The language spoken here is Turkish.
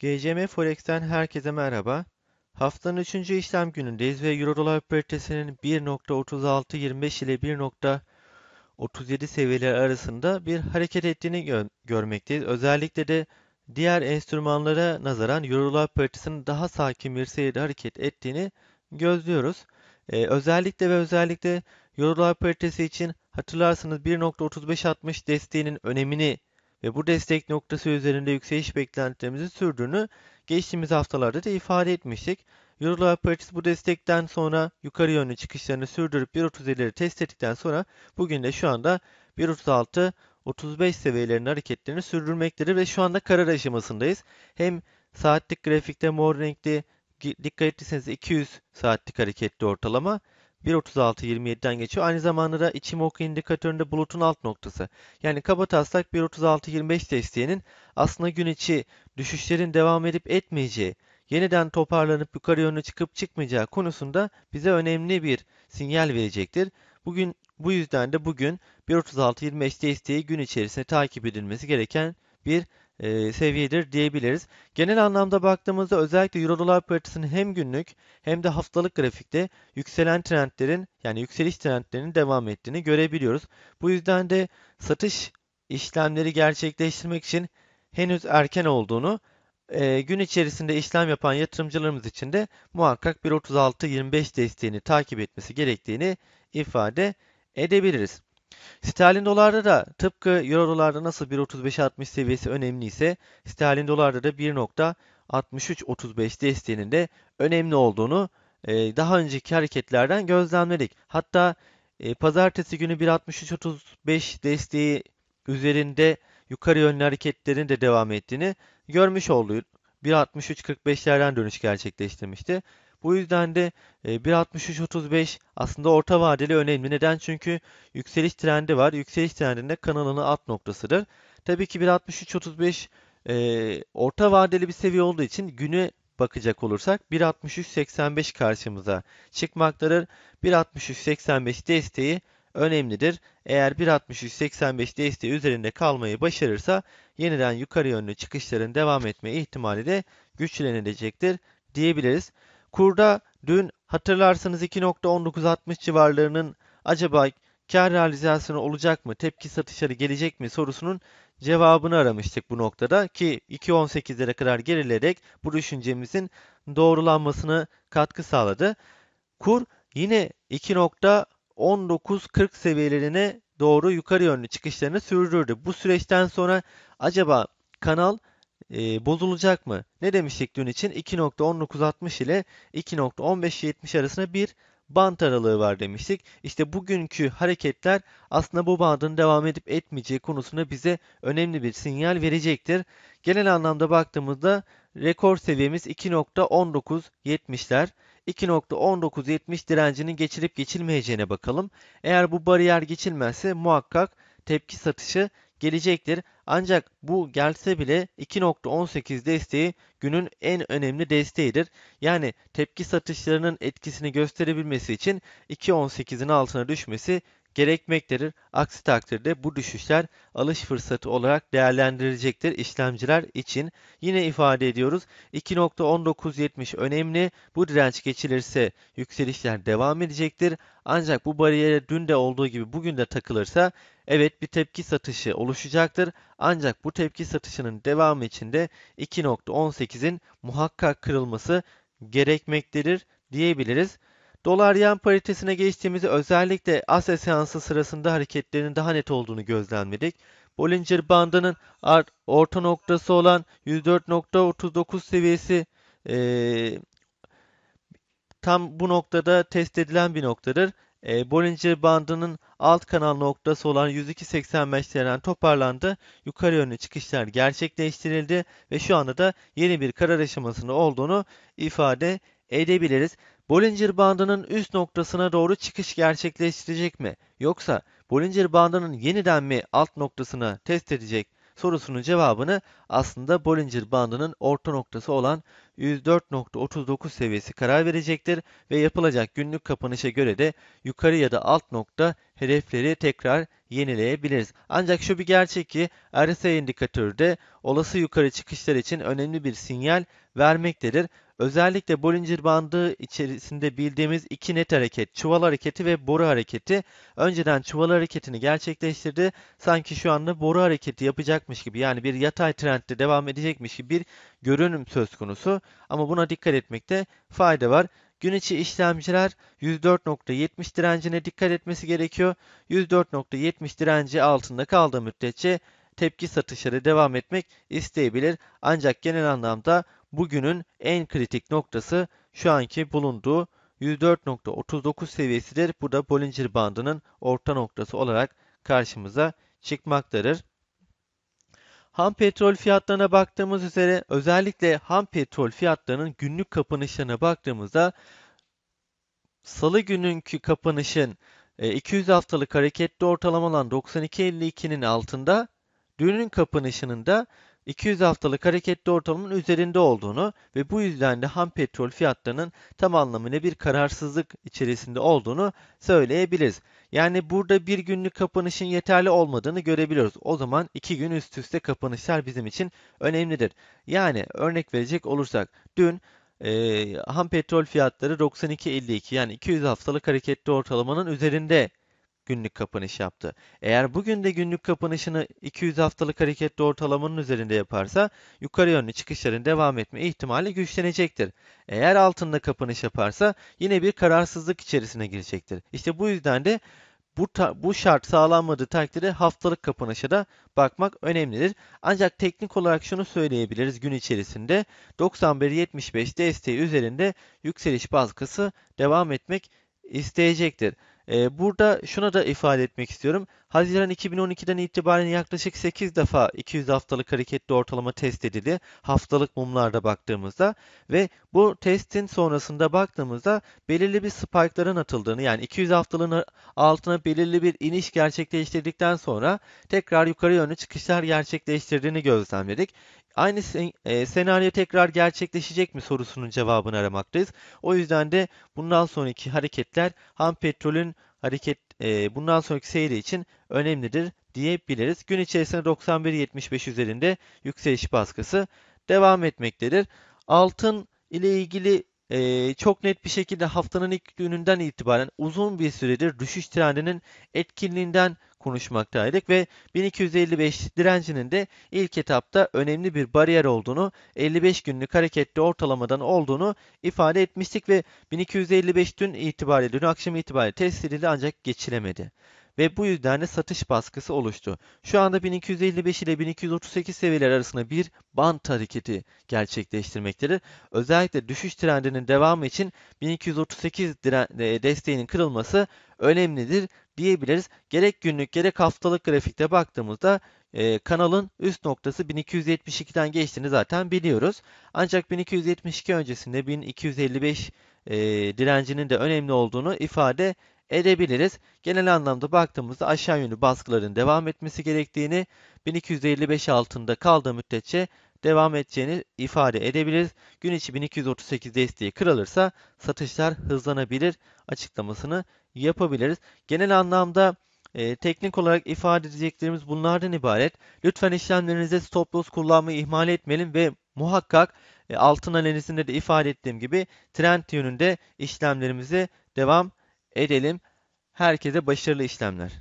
GCM Forex'ten herkese merhaba. Haftanın 3. işlem günündeyiz ve Euro-Dolar paritesinin 1.3625 ile 1.37 seviyeleri arasında bir hareket ettiğini gö görmekteyiz. Özellikle de diğer enstrümanlara nazaran Euro-Dolar paritesinin daha sakin bir seyirde hareket ettiğini gözlüyoruz. Ee, özellikle ve özellikle Euro-Dolar paritesi için hatırlarsınız 1.3560 desteğinin önemini ve bu destek noktası üzerinde yükseliş beklentilerimizi sürdüğünü geçtiğimiz haftalarda da ifade etmiştik. Eurodolar paritesi bu destekten sonra yukarı yönlü çıkışlarını sürdürüp 1.37'leri test ettikten sonra bugün de şu anda 1.36 35 seviyelerinin hareketlerini sürdürmektedir ve şu anda karar aşamasındayız. Hem saatlik grafikte mor renkli dikkat ettiyseniz 200 saatlik hareketli ortalama 1.36.27'den geçiyor. Aynı zamanda da Ichimoku indikatöründe bulutun alt noktası. Yani kaba taslak 1.36.25 desteğinin aslında gün içi düşüşlerin devam edip etmeyeceği, yeniden toparlanıp yukarı yönlü çıkıp çıkmayacağı konusunda bize önemli bir sinyal verecektir. Bugün bu yüzden de bugün 1.36.25 desteği gün içerisinde takip edilmesi gereken bir e, seviyedir diyebiliriz. Genel anlamda baktığımızda özellikle Euro dolar paritesinin hem günlük hem de haftalık grafikte yükselen trendlerin yani yükseliş trendlerinin devam ettiğini görebiliyoruz. Bu yüzden de satış işlemleri gerçekleştirmek için henüz erken olduğunu e, gün içerisinde işlem yapan yatırımcılarımız için de muhakkak 1.36-25 desteğini takip etmesi gerektiğini ifade edebiliriz. Sterlin dolarda da tıpkı euro dolarda nasıl 1.35-60 seviyesi önemliyse sterlin dolarda da 1.63-35 desteğinin de önemli olduğunu e, daha önceki hareketlerden gözlemledik. Hatta e, pazartesi günü 1.63-35 desteği üzerinde yukarı yönlü hareketlerin de devam ettiğini görmüş olduk. 1.63-45'lerden dönüş gerçekleştirmişti. Bu yüzden de 1.63-35 e, aslında orta vadeli önemli. Neden? Çünkü yükseliş trendi var. Yükseliş trendinde kanalının alt noktasıdır. Tabii ki 1.63-35 e, orta vadeli bir seviye olduğu için güne bakacak olursak 1.63-85 karşımıza çıkmaktadır. 1.63-85 desteği önemlidir. Eğer 1.63-85 desteği üzerinde kalmayı başarırsa yeniden yukarı yönlü çıkışların devam etme ihtimali de güçlenecektir diyebiliriz. Kurda dün hatırlarsanız 2.1960 civarlarının acaba kar realizasyonu olacak mı, tepki satışları gelecek mi sorusunun cevabını aramıştık bu noktada ki 2.18'lere kadar gerilerek bu düşüncemizin doğrulanmasını katkı sağladı. Kur yine 2.1940 seviyelerine doğru yukarı yönlü çıkışlarını sürdürdü. Bu süreçten sonra acaba kanal e, bozulacak mı? Ne demiştik dün için? 2.1960 ile 2.1570 arasında bir bant aralığı var demiştik. İşte bugünkü hareketler aslında bu bandın devam edip etmeyeceği konusunda bize önemli bir sinyal verecektir. Genel anlamda baktığımızda rekor seviyemiz 2.1970'ler. 2.1970 direncinin geçilip geçilmeyeceğine bakalım. Eğer bu bariyer geçilmezse muhakkak tepki satışı gelecektir. Ancak bu gelse bile 2.18 desteği günün en önemli desteğidir. Yani tepki satışlarının etkisini gösterebilmesi için 2.18'in altına düşmesi gerekmektedir. Aksi takdirde bu düşüşler alış fırsatı olarak değerlendirilecektir işlemciler için. Yine ifade ediyoruz 2.1970 önemli. Bu direnç geçilirse yükselişler devam edecektir. Ancak bu bariyere dün de olduğu gibi bugün de takılırsa evet bir tepki satışı oluşacaktır. Ancak bu tepki satışının devamı için de 2.18'in muhakkak kırılması gerekmektedir diyebiliriz. Dolar yen paritesine geçtiğimizde özellikle Asya seansı sırasında hareketlerinin daha net olduğunu gözlemledik. Bollinger bandının orta noktası olan 104.39 seviyesi e, tam bu noktada test edilen bir noktadır. E, Bollinger bandının alt kanal noktası olan 102.85'lerden toparlandı. Yukarı yönlü çıkışlar gerçekleştirildi ve şu anda da yeni bir karar aşamasında olduğunu ifade edebiliriz. Bollinger bandının üst noktasına doğru çıkış gerçekleştirecek mi? Yoksa Bollinger bandının yeniden mi alt noktasına test edecek sorusunun cevabını aslında Bollinger bandının orta noktası olan 104.39 seviyesi karar verecektir ve yapılacak günlük kapanışa göre de yukarı ya da alt nokta hedefleri tekrar yenileyebiliriz. Ancak şu bir gerçek ki RSI indikatörü de olası yukarı çıkışlar için önemli bir sinyal vermektedir. Özellikle Bollinger bandı içerisinde bildiğimiz iki net hareket, çuval hareketi ve boru hareketi. Önceden çuval hareketini gerçekleştirdi. Sanki şu anda boru hareketi yapacakmış gibi yani bir yatay trendde devam edecekmiş gibi bir görünüm söz konusu. Ama buna dikkat etmekte fayda var. Gün içi işlemciler 104.70 direncine dikkat etmesi gerekiyor. 104.70 direnci altında kaldığı müddetçe tepki satışları devam etmek isteyebilir. Ancak genel anlamda bugünün en kritik noktası şu anki bulunduğu 104.39 seviyesidir. Bu da Bollinger bandının orta noktası olarak karşımıza çıkmaktadır. Ham petrol fiyatlarına baktığımız üzere özellikle ham petrol fiyatlarının günlük kapanışlarına baktığımızda salı gününkü kapanışın 200 e, haftalık hareketli ortalama olan 92.52'nin altında dünün kapanışının da 200 haftalık hareketli ortalamanın üzerinde olduğunu ve bu yüzden de ham petrol fiyatlarının tam anlamıyla bir kararsızlık içerisinde olduğunu söyleyebiliriz. Yani burada bir günlük kapanışın yeterli olmadığını görebiliyoruz. O zaman iki gün üst üste kapanışlar bizim için önemlidir. Yani örnek verecek olursak dün e, ham petrol fiyatları 92.52 yani 200 haftalık hareketli ortalamanın üzerinde günlük kapanış yaptı. Eğer bugün de günlük kapanışını 200 haftalık hareketli ortalamanın üzerinde yaparsa yukarı yönlü çıkışların devam etme ihtimali güçlenecektir. Eğer altında kapanış yaparsa yine bir kararsızlık içerisine girecektir. İşte bu yüzden de bu, bu şart sağlanmadığı takdirde haftalık kapanışa da bakmak önemlidir. Ancak teknik olarak şunu söyleyebiliriz gün içerisinde 91.75 desteği üzerinde yükseliş baskısı devam etmek isteyecektir. Ee, burada şuna da ifade etmek istiyorum. Haziran 2012'den itibaren yaklaşık 8 defa 200 haftalık hareketli ortalama test edildi. Haftalık mumlarda baktığımızda ve bu testin sonrasında baktığımızda belirli bir spike'ların atıldığını yani 200 haftalığın altına belirli bir iniş gerçekleştirdikten sonra tekrar yukarı yönlü çıkışlar gerçekleştirdiğini gözlemledik. Aynı sen, e, senaryo tekrar gerçekleşecek mi sorusunun cevabını aramaktayız. O yüzden de bundan sonraki hareketler ham petrolün hareket e, bundan sonraki seyri için önemlidir diyebiliriz. Gün içerisinde 91.75 üzerinde yükseliş baskısı devam etmektedir. Altın ile ilgili e, çok net bir şekilde haftanın ilk gününden itibaren uzun bir süredir düşüş trendinin etkinliğinden konuşmaktaydık ve 1255 direncinin de ilk etapta önemli bir bariyer olduğunu, 55 günlük hareketli ortalamadan olduğunu ifade etmiştik ve 1255 dün itibariyle, dün akşam itibariyle test edildi ancak geçilemedi ve bu yüzden de satış baskısı oluştu. Şu anda 1255 ile 1238 seviyeler arasında bir bant hareketi gerçekleştirmektedir. Özellikle düşüş trendinin devamı için 1238 e, desteğinin kırılması önemlidir diyebiliriz. Gerek günlük gerek haftalık grafikte baktığımızda e, kanalın üst noktası 1272'den geçtiğini zaten biliyoruz. Ancak 1272 öncesinde 1255 e, direncinin de önemli olduğunu ifade edebiliriz. Genel anlamda baktığımızda aşağı yönlü baskıların devam etmesi gerektiğini, 1255 altında kaldığı müddetçe devam edeceğini ifade edebiliriz. Gün içi 1238 desteği kırılırsa satışlar hızlanabilir açıklamasını yapabiliriz. Genel anlamda e, teknik olarak ifade edeceklerimiz bunlardan ibaret. Lütfen işlemlerinizde stop loss kullanmayı ihmal etmeyin ve muhakkak e, altın analizinde de ifade ettiğim gibi trend yönünde işlemlerimize devam edelim. Herkese başarılı işlemler.